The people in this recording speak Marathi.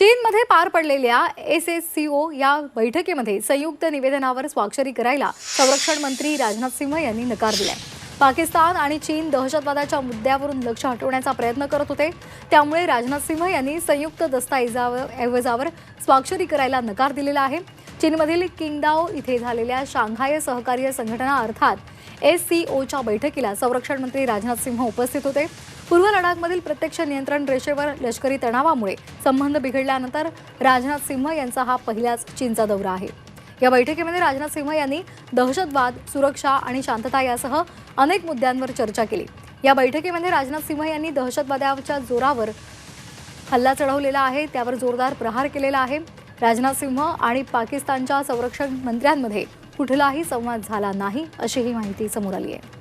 चीनमध्ये पार पडलेल्या एस एस सी ओ या बैठकीमध्ये संयुक्त निवेदनावर स्वाक्षरी करायला संरक्षण मंत्री राजनाथ सिंह यांनी नकार दिलाय. पाकिस्तान आणि चीन दहशतवादाच्या मुद्द्यावरून लक्ष हटवण्याचा प्रयत्न करत होते. त्यामुळे राजनाथ सिंह यांनी संयुक्त दस्ताऐवजावर स्वाक्षरी करायला नकार दिलेला आहे. चीनमधील किंगदाओ इथे झालेल्या शांघाय सहकार्य संघटना अर्थात एस सी ओच्या बैठकीला संरक्षण मंत्री राजनाथ सिंह उपस्थित होते. पूर्व लडाखमधील प्रत्यक्ष नियंत्रण रेषेवर लष्करी तणावामुळे संबंध बिघडल्यानंतर राजनाथ सिंह यांचा हा पहिलाच चीनचा दौरा आहे. या बैठकीमध्ये राजनाथ सिंह यांनी दहशतवाद सुरक्षा आणि शांतता यासह अनेक मुद्द्यांवर चर्चा केली. या बैठकीमध्ये राजनाथ सिंह यांनी दहशतवादाच्या जोरावर हल्ला चढवलेला आहे त्यावर जोरदार प्रहार केलेला आहे. राजनाथ सिंह आणि पाकिस्तानच्या संरक्षण मंत्र्यांमध्ये कुठलाही संवाद झाला नाही अशी ही माहिती समोर आली आहे.